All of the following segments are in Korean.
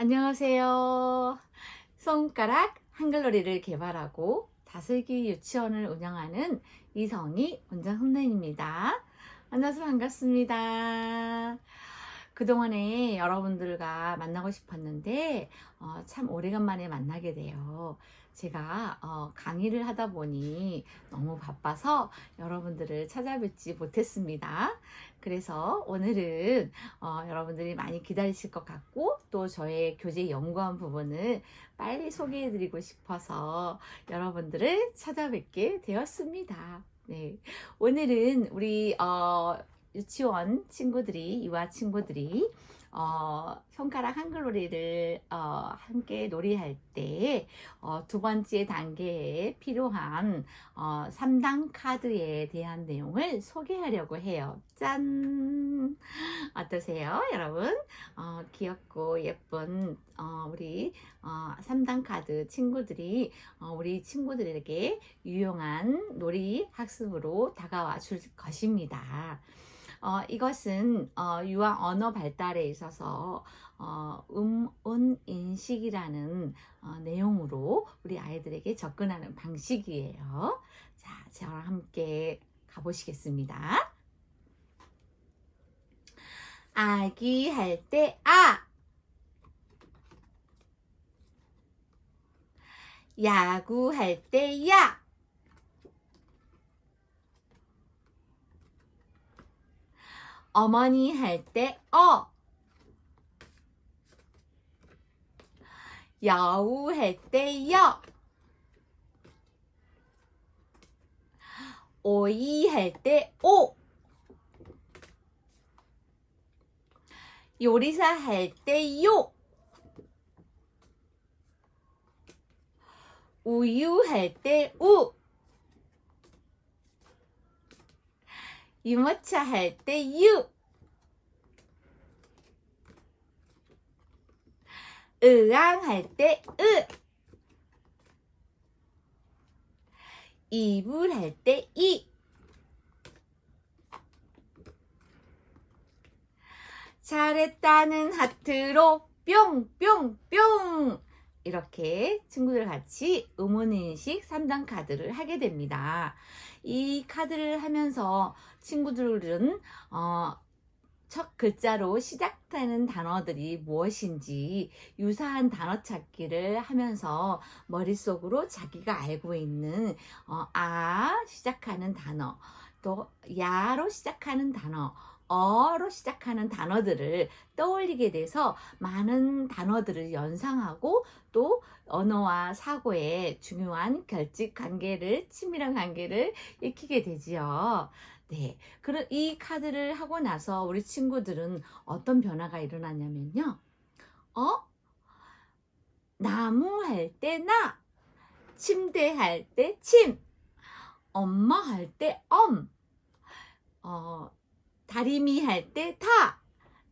안녕하세요. 손가락 한글놀이를 개발하고 다슬기 유치원을 운영하는 이성희 원장 선생입니다. 만나서 반갑습니다. 그동안에 여러분들과 만나고 싶었는데 어, 참 오래간만에 만나게 돼요. 제가 어, 강의를 하다 보니 너무 바빠서 여러분들을 찾아뵙지 못했습니다. 그래서 오늘은 어, 여러분들이 많이 기다리실 것 같고 또 저의 교재 연구한 부분을 빨리 소개해드리고 싶어서 여러분들을 찾아뵙게 되었습니다. 네, 오늘은 우리 어, 유치원 친구들이 유아 친구들이 어, 손가락 한글놀이를 어, 함께 놀이할 때 어, 두 번째 단계에 필요한 어, 3단 카드에 대한 내용을 소개하려고 해요. 짠! 어떠세요, 여러분? 어, 귀엽고 예쁜 어, 우리 어, 3단 카드 친구들이 어, 우리 친구들에게 유용한 놀이 학습으로 다가와 줄 것입니다. 어, 이것은 어, 유아 언어 발달에 있어서 어, 음, 은, 인식이라는 어, 내용으로 우리 아이들에게 접근하는 방식이에요. 자, 저랑 함께 가보시겠습니다. 아기 할 때 아! 야구 할 때 야! 어머니 할 때 어. 여우 할 때 여. 오이 할 때 오. 요리사 할 때 요. 우유 할 때 우. 유모차 할 때 유. 의왕 할때 으. 이불 할 때 이. 잘했다는 하트로 뿅뿅뿅 이렇게 친구들 같이 음원인식 3단 카드를 하게 됩니다. 이 카드를 하면서 친구들은 어, 첫 글자로 시작되는 단어들이 무엇인지 유사한 단어 찾기를 하면서 머릿속으로 자기가 알고 있는 어, 아 시작하는 단어 또 야로 시작하는 단어 어로 시작하는 단어들을 떠올리게 돼서 많은 단어들을 연상하고 또 언어와 사고의 중요한 결집 관계를 친밀한 관계를 익히게 되지요. 네. 그럼 이 카드를 하고 나서 우리 친구들은 어떤 변화가 일어나냐면요. 어? 나무 할 때 나, 침대 할 때 침, 엄마 할 때 엄, 어, 다리미 할때 타.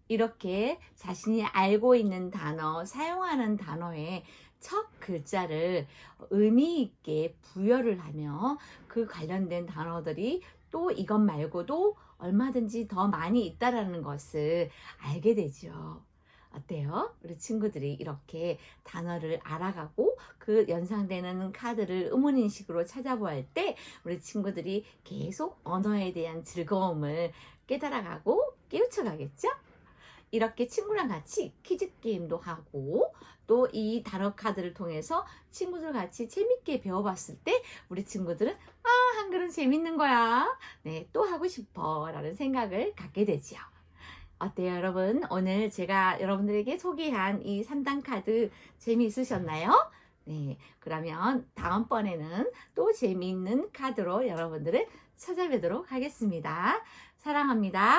이렇게 자신이 알고 있는 단어, 사용하는 단어의 첫 글자를 의미 있게 부여를 하며 그 관련된 단어들이 또 이것 말고도 얼마든지 더 많이 있다라는 것을 알게 되죠. 어때요? 우리 친구들이 이렇게 단어를 알아가고 그 연상되는 카드를 음원인식으로 찾아보할 때 우리 친구들이 계속 언어에 대한 즐거움을 깨달아가고 깨우쳐 가겠죠? 이렇게 친구랑 같이 퀴즈 게임도 하고 또 이 단어 카드를 통해서 친구들 같이 재밌게 배워봤을 때 우리 친구들은 아 한글은 재밌는 거야 네 또 하고 싶어 라는 생각을 갖게 되지요 어때요 여러분 오늘 제가 여러분들에게 소개한 이 3단 카드 재미있으셨나요? 네 그러면 다음번에는 또 재미있는 카드로 여러분들을 찾아뵙도록 하겠습니다 사랑합니다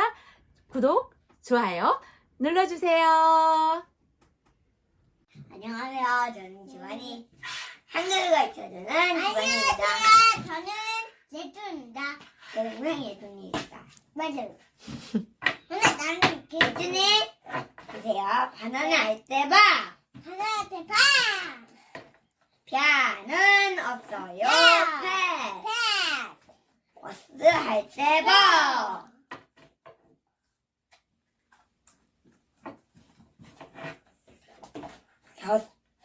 구독 좋아요 눌러주세요. 안녕하세요. 저는 지원이 한글을 가르쳐주는 지원입니다. 안녕하세요. 저는 예준입니다. 저는 고양이 예쁜이입니다. 맞아요. 오늘 나는 예준이 보세요. 바나나 할 때 봐. 하나한테 봐. 벼는 없어요. 야. 펫. 봐. 버스 할 때 봐. 벼,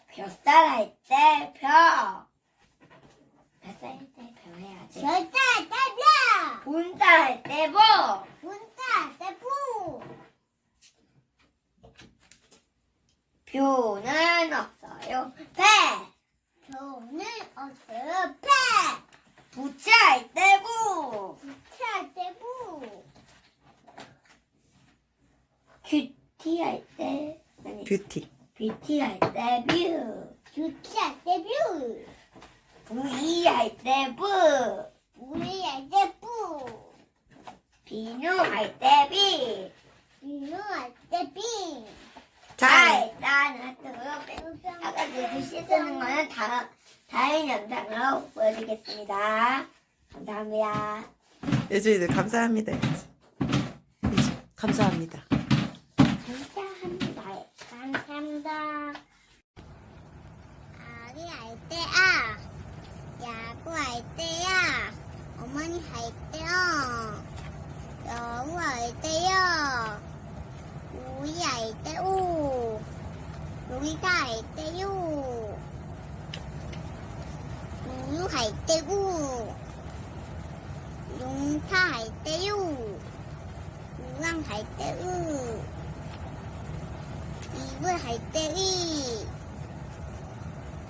벼살 할때 벼. 벼살 할 때 벼 해야지. 절대 대표. 본살 할때 보. 분자 대표. 뷰는 없어요. 배. 교는 없어요. 배. 부채 할때 부. 분자 대표. 큐티 할 때, 아니, 뷰티. 뷰티 할때 뷰. 분자 대표. 부이 할때 부. 우리의 대표. 비누 할때 비. 유할 때 빙. 자, 자, 일단은 또 아까 그 글씨 쓰는 거는 다, 다른 영상으로 보여드리겠습니다. 감사합니다. 예준이들 감사합니다. 예준, 감사합니다. 감사합니다. 감사합니다. 아기 할때 아. 야구 할 때야. 어머니 할 때요. いて